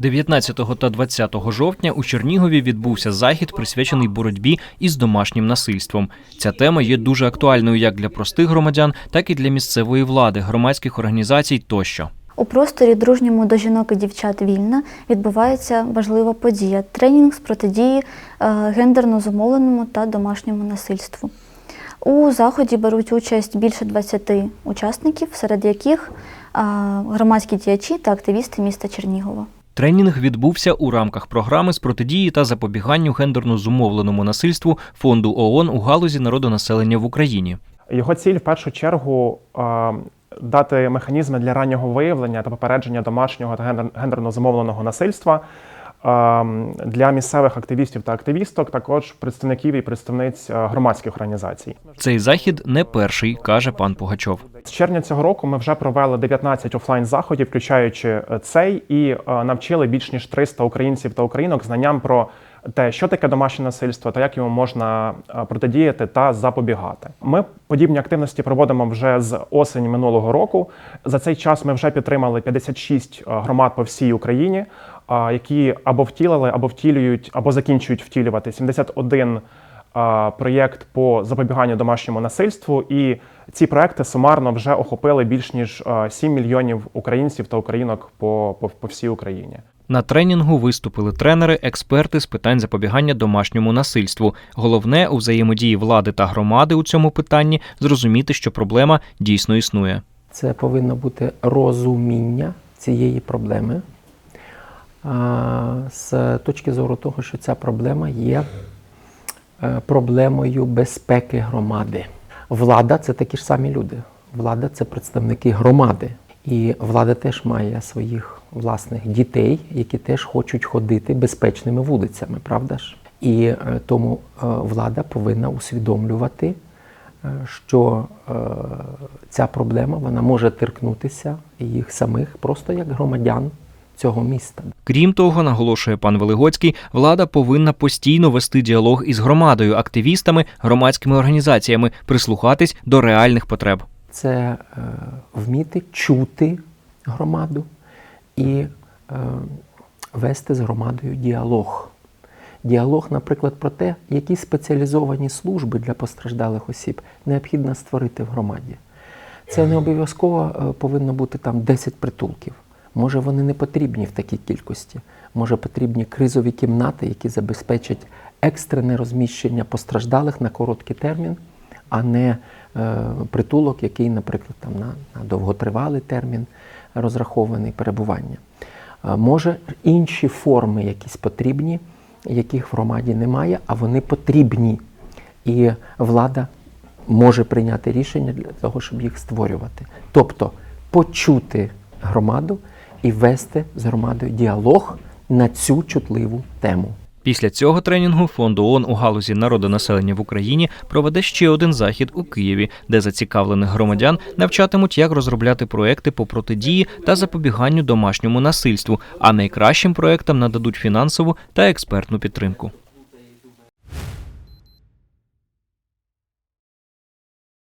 19 та 20 жовтня у Чернігові відбувся захід, присвячений боротьбі із домашнім насильством. Ця тема є дуже актуальною як для простих громадян, так і для місцевої влади, громадських організацій тощо. У просторі дружньому до жінок і дівчат вільна відбувається важлива подія тренінг з протидії е, гендерно зумовленому та домашньому насильству. У заході беруть участь більше 20 учасників, серед яких е, громадські діячі та активісти міста Чернігова. Тренінг відбувся у рамках програми з протидії та запобіганню гендерно зумовленому насильству фонду ООН у галузі народонаселення в Україні. Його ціль в першу чергу дати механізми для раннього виявлення та попередження домашнього та гендер- гендерно зумовленого насильства для місцевих активістів та активісток, також представників і представниць е, громадських організацій. Цей захід не перший, каже пан Пугачов. З червня цього року ми вже провели 19 офлайн заходів, включаючи е, цей, і е, навчили більш ніж 300 українців та українок знанням про те, що таке домашнє насильство та як йому можна протидіяти та запобігати. Ми подібні активності проводимо вже з осені минулого року. За цей час ми вже підтримали 56 громад по всій Україні, які або втілили, або втілюють, або закінчують втілювати 71 а, проєкт по запобіганню домашньому насильству, і ці проекти сумарно вже охопили більш ніж а, 7 мільйонів українців та українок по, по, по всій Україні. На тренінгу виступили тренери, експерти з питань запобігання домашньому насильству. Головне у взаємодії влади та громади у цьому питанні зрозуміти, що проблема дійсно існує. Це повинно бути розуміння цієї проблеми з точки зору того, що ця проблема є е, проблемою безпеки громади. Влада це такі ж самі люди. Влада це представники громади. І влада теж має своїх власних дітей, які теж хочуть ходити безпечними вулицями, правда ж? І е, тому е, влада повинна усвідомлювати, що ця проблема вона може торкнутися їх самих просто як громадян цього міста. Крім того, наголошує пан Велигоцький, влада повинна постійно вести діалог із громадою, активістами, громадськими організаціями, прислухатись до реальних потреб. Це е, вміти чути громаду і е, вести з громадою діалог. Діалог, наприклад, про те, які спеціалізовані служби для постраждалих осіб необхідно створити в громаді. Це не обов'язково е, повинно бути там 10 притулків. Може, вони не потрібні в такій кількості. Може, потрібні кризові кімнати, які забезпечать екстрене розміщення постраждалих на короткий термін, а не е, притулок, який, наприклад, там на, на довготривалий термін розрахований перебування. Е, Може, інші форми якісь потрібні, яких в громаді немає, а вони потрібні. І влада може прийняти рішення для того, щоб їх створювати. Тобто почути громаду і вести з громадою діалог на цю чутливу тему. Після цього тренінгу фонд ООН у галузі народонаселення в Україні проведе ще один захід у Києві, де зацікавлених громадян навчатимуть, як розробляти проекти по протидії та запобіганню домашньому насильству, а найкращим проектам нададуть фінансову та експертну підтримку.